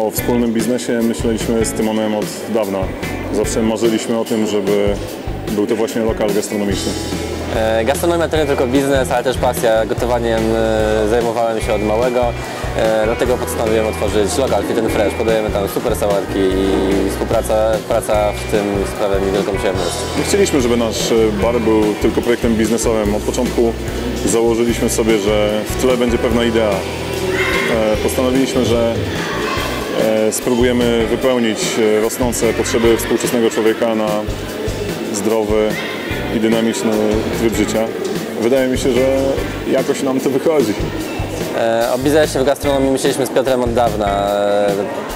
O wspólnym biznesie myśleliśmy z Tymonem od dawna. Zawsze marzyliśmy o tym, żeby był to właśnie lokal gastronomiczny. E, Gastronomia to nie tylko biznes, ale też pasja. Gotowaniem e, zajmowałem się od małego, e, dlatego postanowiłem otworzyć lokal Fit Fresh. Podajemy tam super sałatki i współpraca praca w tym sprawia mi wielką przyjemność. Nie chcieliśmy, żeby nasz bar był tylko projektem biznesowym. Od początku założyliśmy sobie, że w tle będzie pewna idea. Postanowiliśmy, że spróbujemy wypełnić e, rosnące potrzeby współczesnego człowieka na zdrowy i dynamiczny tryb życia. Wydaje mi się, że jakoś nam to wychodzi. E, O biznesie w gastronomii myśleliśmy z Piotrem od dawna. E,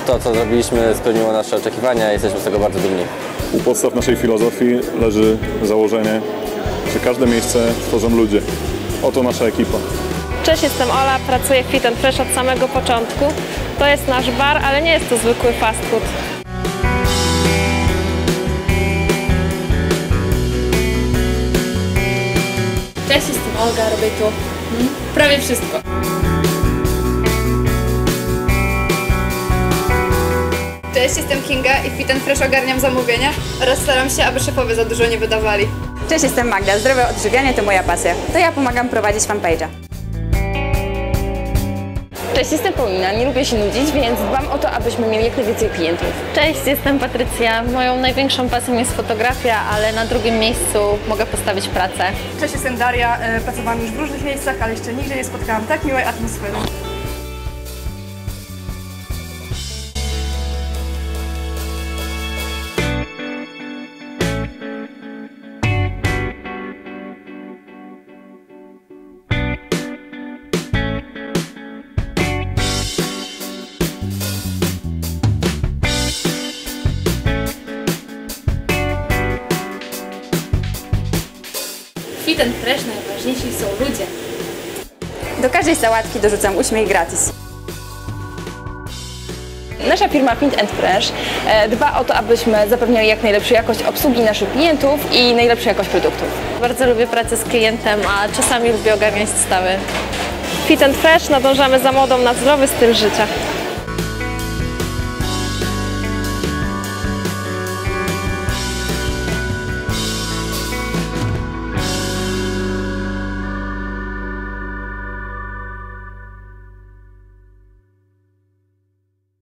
To, co zrobiliśmy, spełniło nasze oczekiwania i jesteśmy z tego bardzo dumni. U podstaw naszej filozofii leży założenie, że każde miejsce tworzą ludzie. Oto nasza ekipa. Cześć, jestem Ola, pracuję w Fit and Fresh od samego początku. To jest nasz bar, ale nie jest to zwykły fast food. Cześć, jestem Olga, robię tu mm, prawie wszystko. Cześć, jestem Kinga i w Fit and Fresh ogarniam zamówienia oraz staram się, aby szefowie za dużo nie wydawali. Cześć, jestem Magda. Zdrowe odżywianie to moja pasja. To ja pomagam prowadzić fanpage'a. Cześć, jestem Paulina. Nie lubię się nudzić, więc dbam o to, abyśmy mieli jak najwięcej klientów. Cześć, jestem Patrycja. Moją największą pasją jest fotografia, ale na drugim miejscu mogę postawić pracę. Cześć, jestem Daria. E, Pracowałam już w różnych miejscach, ale jeszcze nigdzie nie spotkałam tak miłej atmosfery. Fit and Fresh najważniejsi są ludzie. Do każdej sałatki dorzucam uśmiech gratis. Nasza firma Fit and Fresh e, dba o to, abyśmy zapewniali jak najlepszą jakość obsługi naszych klientów i najlepszą jakość produktów. Bardzo lubię pracę z klientem, a czasami lubię ogarniać stawy. Fit and Fresh nadążamy za modą na zdrowy styl życia.